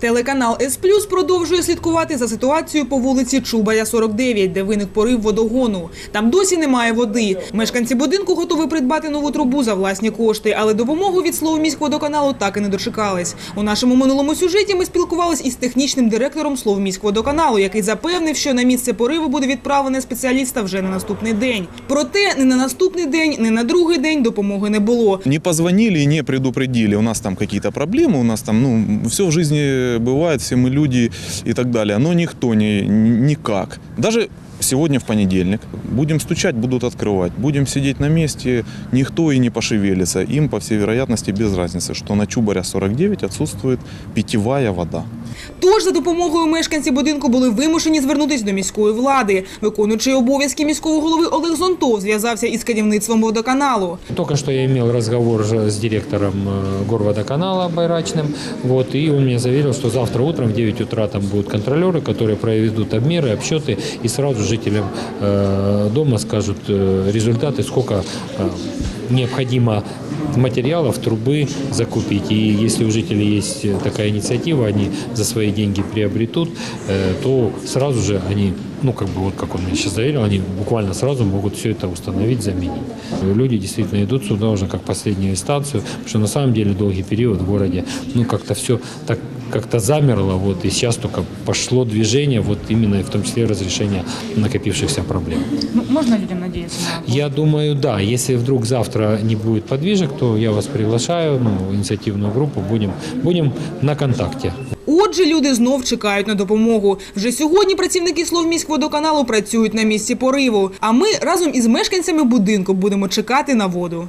Телеканал С Плюс продовжує слідкувати за ситуацією по вулиці Чубаря 49, де виник порив водогону. Там досі немає води. Мешканці будинку готові придбати нову трубу за власні кошти, але допомогу від Словоміськводоканалу так і не дочекались. У нашому минулому сюжеті ми спілкувались із технічним директором Словоміськводоканалу, який запевнив, що на місце пориву буде відправлене спеціаліста вже на наступний день. Проте не на наступний день, не на другий день допомоги не було. Не позвонили не предупредили. У нас там какие-то проблемы, у нас там, ну, все в жизни бывает, все мы люди и так далее. Но никто не, никак. Даже сегодня в понедельник. Будем стучать, будут открывать. Будем сидеть на месте, никто и не пошевелится. Им, по всей вероятности, без разницы, что на Чубаря 49 отсутствует питьевая вода. Тож за допомогою мешканці будинку були вимушені звернутися до міської влади. Виконуючий обов'язки міського голови Олег Зонтов зв'язався із керівництвом водоканалу. Только что я имел разговор же с директором э, горводоканала Байрачным, вот, и он мне заверил, что завтра утром в 9 утра там будут контролеры, которые проведут обмеры, обсчеты, и сразу жителям э, дома скажут э, результаты, сколько э, необходимо материалов, трубы закупить. И если у жителей есть такая инициатива, они за свои деньги приобретут, то сразу же они, ну как бы вот как он мне сейчас заверил, они буквально сразу могут все это установить, заменить. Люди действительно идут сюда уже как последнюю инстанцию, потому что на самом деле долгий период в городе, ну как-то все так как-то замерло, вот, и сейчас только пошло движение, вот именно в том числе разрешение накопившихся проблем. Ну, можно людям надеяться на Я думаю, да, если вдруг завтра не будет подвижек, то я вас приглашаю, ну, в инициативную группу, будем, будем на контакте. Отже, люди знов чекають на допомогу. Вже сьогодні працівники Словміськводоканалу працюють на місці пориву. А ми разом із мешканцями будинку будемо чекати на воду.